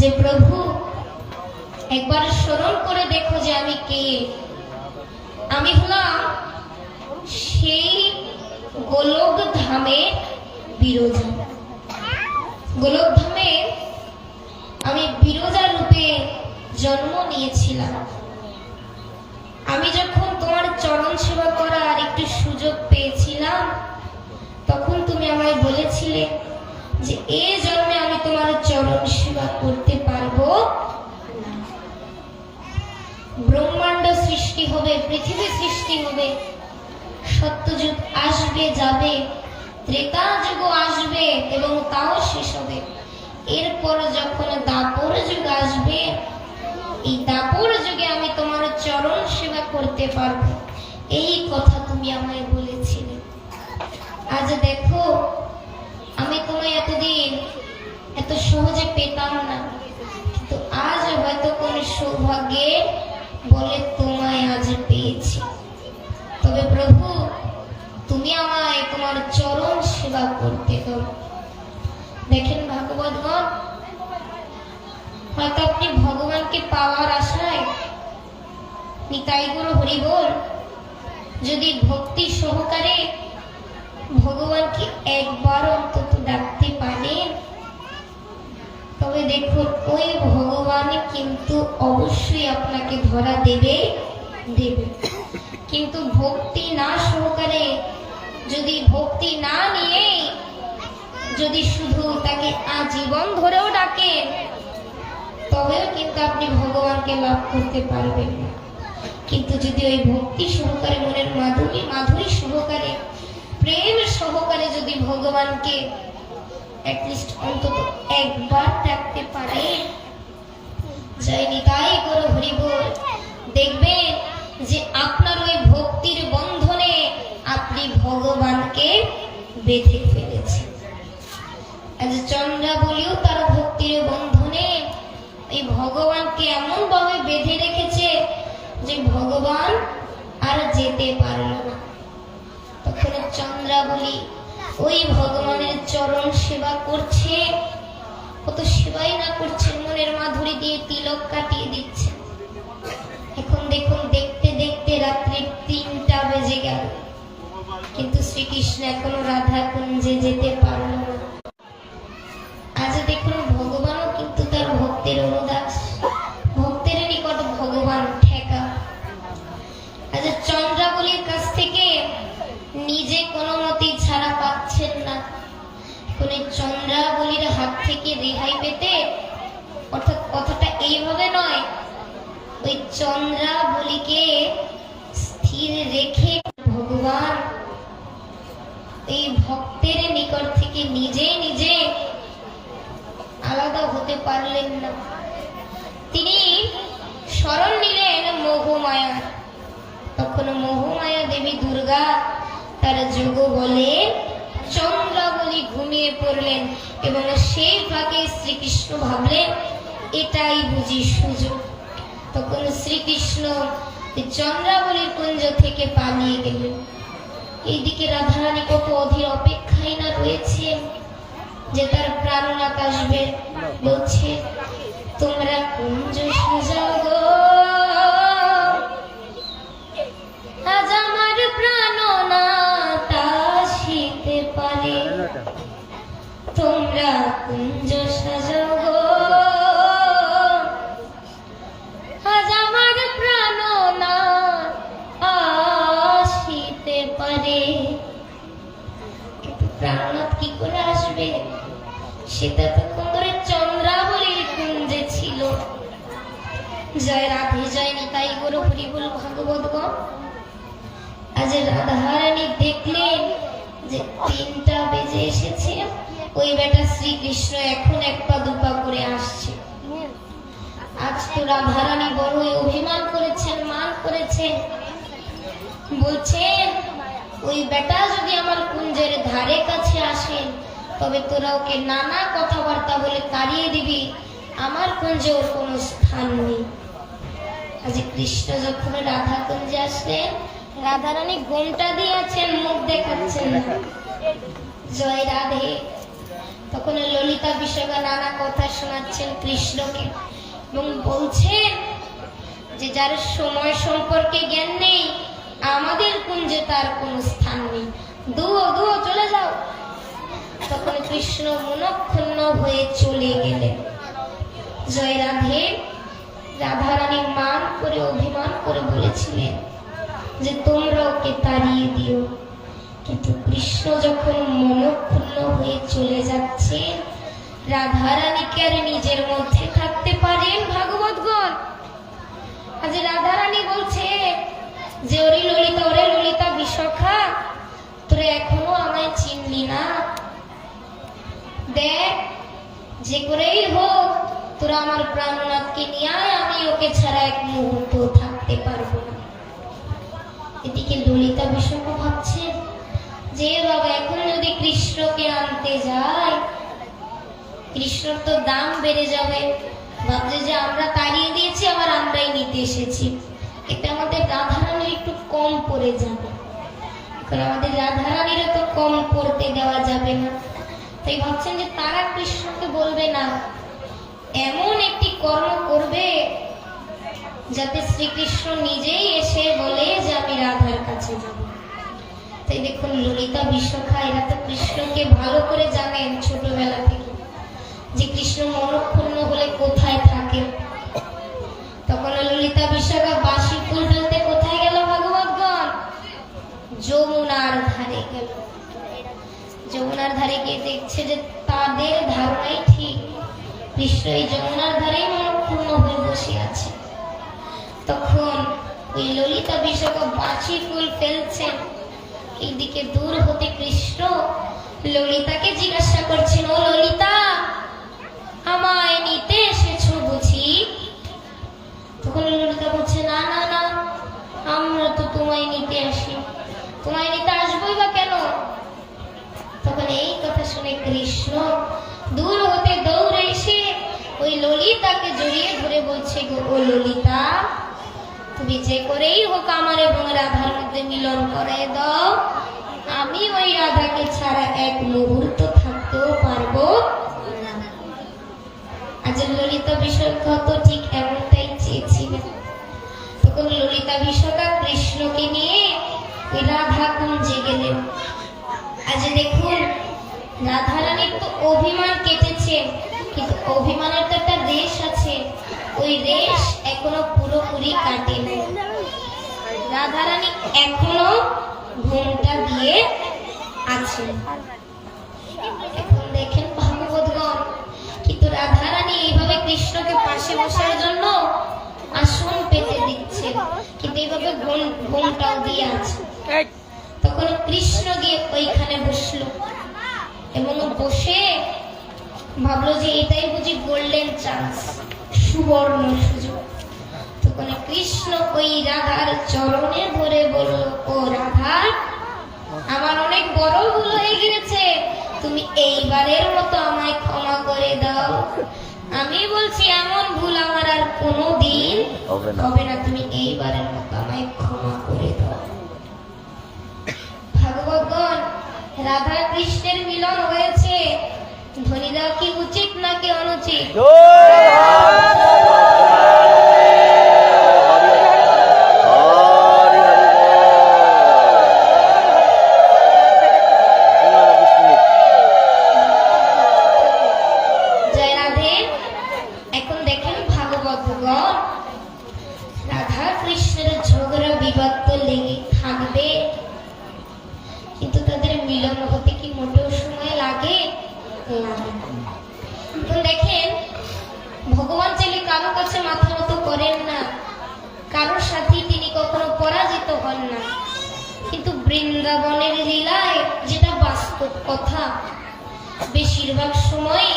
যে প্রভু, একবার স্মরণ করে দেখো যে আমি কে। আমি হলাম সেই গোলক ধামে বিরোধী। গোলক ধামে আমি বিরোধা রূপে জন্ম নিয়েছিলাম। আমি যখন তোমার চরণ সেবা করার একটু সুযোগ পেয়েছিলাম, তখন তুমি আমায় বলেছিলে যে এ জন্মে আমি তোমার চরণ সেবা করতে পারব। ব্রহ্মাণ্ড সৃষ্টি হবে, পৃথিবী সৃষ্টি হবে, সত্যযুগ আসবে, যাবে, ত্রেতা যুগ আসবে এবং তাও শেষ হবে। এরপর যখন দাপর যুগ আসবে, এই দাপর যুগে আমি তোমার চরণ সেবা করতে পারব। এই কথা তুমি আমায় বলেছিলে। আজ দেখো আমি তোমায় এতদিন এত সহজে পেতাম না। কিন্তু আজ হয়তো কোন সৌভাগ্যে বলে তোমায় আজ পেয়েছি। তবে প্রভু, তুমি আমায় তোমার চরণ সেবা করতে দাও। দেখেন ভাগবতগণ, হয়তো আপনি ভগবানকে পাওয়ার আশায় নিতাই গুরু হরিবোল, যদি ভক্তি সহকারে ভগবানকে একবার অন্তত ডাকতে পারেন তবে দেখুন, ওই ভগবান কিন্তু অবশ্যই আপনাকে ধরা দেবে দেবে। কিন্তু ভক্তি না সহকারে, যদি ভক্তি না নিয়ে, যদি শুধু তাকে আজীবন ধরেও ডাকেন, তবেও কিন্তু আপনি ভগবানকে লাভ করতে পারবেন কিন্তু যদি ওই ভক্তি সহকারে, মনের মাধুরী মাধুরী সহকারে, প্রেম সহকারে যদি ভগবানকে অ্যাটলিস্ট অন্তত একবার ডাকতে পারে। জয় নিতাই করো হরিবোল, দেখবেন যে আপনার ওই ভক্তির বন্ধনে আপনি ভগবানকে বেঁধে ফেলেছেন। আজ চন্দ্রা বলিও তার ভক্তির বন্ধনে এই ভগবানকে এমন ভাবে বেঁধে রেখেছে যে ভগবান আর যেতে পারল না। তখন চন্দ্রা বলি ওই ভগবানের চরণ সেবা করছে। কত সেবাই না করছে, মনের মাধুরী দিয়ে তিলক কাটিয়ে দিচ্ছে। এখন দেখুন, দেখতে দেখতে রাত্রি তিনটা বেজে গেল। কিন্তু শ্রীকৃষ্ণ এখনও রাধা কুঞ্জে যেতে পারল এই চন্দ্রাবলীর হাত থেকে রেহাই পেতে? অর্থাৎ কথাটা এইভাবে নয়। ওই চন্দ্রাবলীকে স্থির রেখে ভগবান এই ভক্তের নিকট থেকে নিজে নিজে আলাদা হতে পারলেন না। তিনি স্মরণ নিলেন মোহমায়া। তখন মোহমায়া দেবী দুর্গা তার যোগ বলে চন্দ্রাবলী ঘুমিয়ে পড়লেন এবং সেই ফাঁকে শ্রীকৃষ্ণ ভাবলেন, এটাই বুঝি সুযোগ। তখন শ্রীকৃষ্ণ চন্দ্রাবলীর কুঞ্জ থেকে পালিয়ে গেলেন। এইদিকে রাধারানী কত অধীর অপেক্ষায় না রয়েছে যে তার প্রাণনাথ আসবে। বলছে, তোমরা কুঞ্জ সাজাও গো রাধারানী দেখলেন যে তিনটা বেজে এসেছে, ওই বেটা শ্রীকৃষ্ণ এখন এক পা দুপা করে আসছে। আজ তো রাধারানী বড়ই অভিমান করেছেন মান করেছেন। বলছেন, ওই বেটা যদি আমার কুঞ্জের ধারে কাছে আসেন তবে তোরা ওকে নানা কথাবার্তা বলে তাড়িয়ে দিবি, আমার কুঞ্জে ওর কোনো স্থান নেই। আজ কৃষ্ণ যখন রাধা কুঞ্জে আসলেন রাধারানী ঘোমটা দিয়েছেন, মুখ দেখাচ্ছেন জয় রাধে। তখন ললিতা বিশাখা নানা কথা শোনাচ্ছেন কৃষ্ণকে এবং বলছেন যে, যার সময় সম্পর্কে জ্ঞান নেই, আমাদের কুঞ্জে তার কোনো স্থান নেই। দুও দুও চলে যাও। তখন কৃষ্ণ মনক্ষুণ্ণ হয়ে চলে গেলেন। জয় রাধে। রাধারানী মান করে, অভিমান করে বলেছিলেন যে তোমরা ওকে তাড়িয়ে দিও। কিন্তু কৃষ্ণ যখন মনক্ষুণ্ণ হয়ে চলে যাচ্ছে, রাধারানীকে আর নিজের মধ্যে থাকতে পারেন ভাগবত ভাগবতগণ। আজ রাধারানী বলছে, যে ওরে ললিতা ওরে ললিতা বিশাখা, তোরে এখনও আমায় চিনলি না। দেখ, যে করেই হোক, তোরা আমার প্রাণনাথকে নিয়ে আমি ওকে ছাড়া এক মুহূর্ত থাকতে পারব এদিকে ললিতা বিষণ্ণ ভাবছে, যে বাবা, এখন যদি কৃষ্ণকে আনতে যায়, কৃষ্ণর তো দাম বেড়ে যাবে। ভাবছে যে আমরা তাড়িয়ে দিয়েছি, আবার আমরাই নিতে এসেছি। এতে আমাদের রাধারানীর একটু কম পড়ে যাবে। কারণ আমাদের রাধারানীরও তো কম পড়তে দেওয়া যাবে না। তাই ভাবছেন যে তারা কৃষ্ণকে বলবে না। এমন একটি কর্ম করবে যাতে শ্রীকৃষ্ণ নিজেই এসে বলে যে আমি রাধার কাছে যাব। তাই দেখুন, ললিতা বিশ্বখা এরা তো কৃষ্ণকে ভালো করে জানেন ছোটবেলা থেকে। যে কৃষ্ণ মনক্ষুণ্ণ হলে কোথায় থাকে? তখন ললিতা বিশ্বখা বাসি ফুল ফেলতে কোথায় গেল ভগবতগণ যমুনার ধারে গেল। যমুনার ধারে গিয়ে দেখছে যে তাদের ধারণাই ঠিক। কৃষ্ণ এই যমুনার ধারেই মনক্ষুণ্ণ হয়ে বসে আছে। তখন ওই ললিতা বিশাখা বাঁচি ফুল ফেলছেন। এইদিকে দূর হতে কৃষ্ণ ললিতাকে জিজ্ঞাসা করছেন, ও ললিতা, আমায় নিতে এসেছ বুঝি? তখন ললিতা বলছে, না না না, আমরা তো তোমায় নিতে আসি। তোমায় নিতে আসবোই বা কেন? তখন এই কথা শুনে কৃষ্ণ দূর হতে দৌড়ে এসে ওই ললিতাকে জড়িয়ে ধরে বলছে, গো, ও ললিতা তুমি যে করেই হোক আমার এবং রাধার মধ্যে মিলন করে দাও। আমি ওই রাধাকে ছাড়া এক মুহূর্ত থাকতেও পারব ললিতা কৃষ্ণকে নিয়ে রাধা আজ দেখুন তো অভিমান কেটেছে, কিন্তু অভিমানের তো একটা দেশ আছে। ওই রেশ এখনও পুরোপুরি কাটেনি। রাধারানী এখনও ঘুমটা দিয়ে আছে। এখন দেখেন ভাগবতগণ, কিন্তু রাধারানী এইভাবে কৃষ্ণকে পাশে বসার জন্য আসন পেতে দিচ্ছে, কিন্তু এইভাবে ঘুম, ঘুমটাও দিয়ে আছে। তখন কৃষ্ণ গিয়ে ওইখানে বসল এবং বসে ভাবলো যে এটাই বুঝি গোল্ডেন চান্স সুবর্ণ সুযোগ। তখন কৃষ্ণ ওই রাধার চরণে ধরে বলল ও রাধা আমার অনেক বড় ভুল হয়ে গিয়েছে। তুমি এইবারের মতো আমায় ক্ষমা করে দাও। আমি বলছি এমন ভুল আমার আর কোনো দিন হবে না। তুমি এইবারের মতো আমায় ক্ষমা করে দাও। ভাগবতগণ রাধা কৃষ্ণের মিলন হয়েছে। দেওয়া কি উচিত নাকি অনুচিত? ভগবান চাইলে কারও কাছে মাথা মতো করেন না। কারোর সাথে তিনি কখনো পরাজিত হন না। কিন্তু বৃন্দাবনের লীলায় যেটা বাস্তব কথা, বেশিরভাগ সময়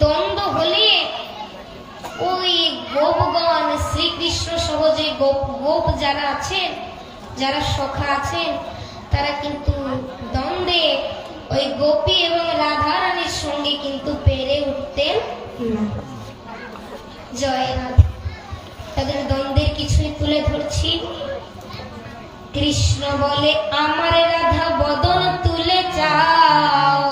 দ্বন্দ্ব হলে ওই গোপগণ শ্রীকৃষ্ণ সহ যে গোপ গোপ যারা আছেন, যারা সখা আছেন, তারা কিন্তু দ্বন্দ্বে ওই গোপী এবং রাধা রানীর সঙ্গে কিন্তু পেরে উঠতেন না। জয় রাধা তাদের দ্বন্দ্বের কিছুই তুলে ধরছি। কৃষ্ণ বলে আমার রাধা বদন তুলে চাও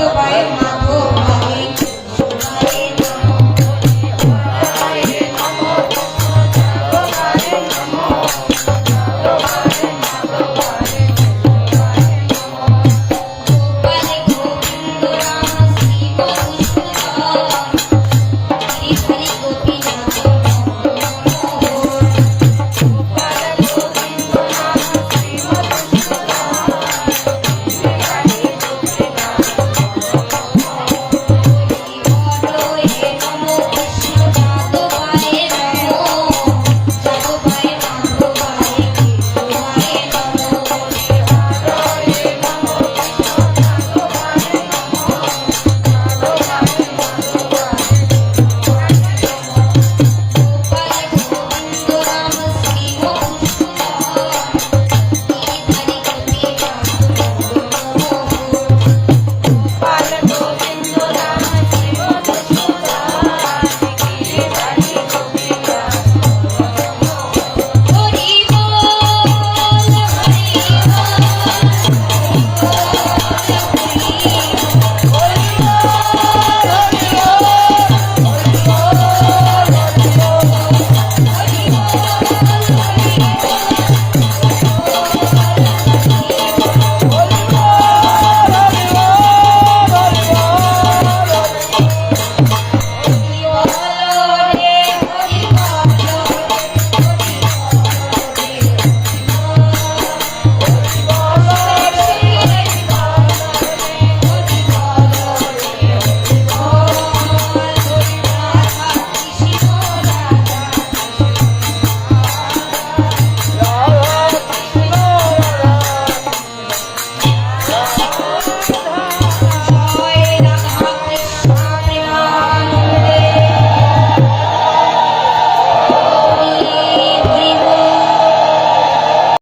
সবাই মাগো। মা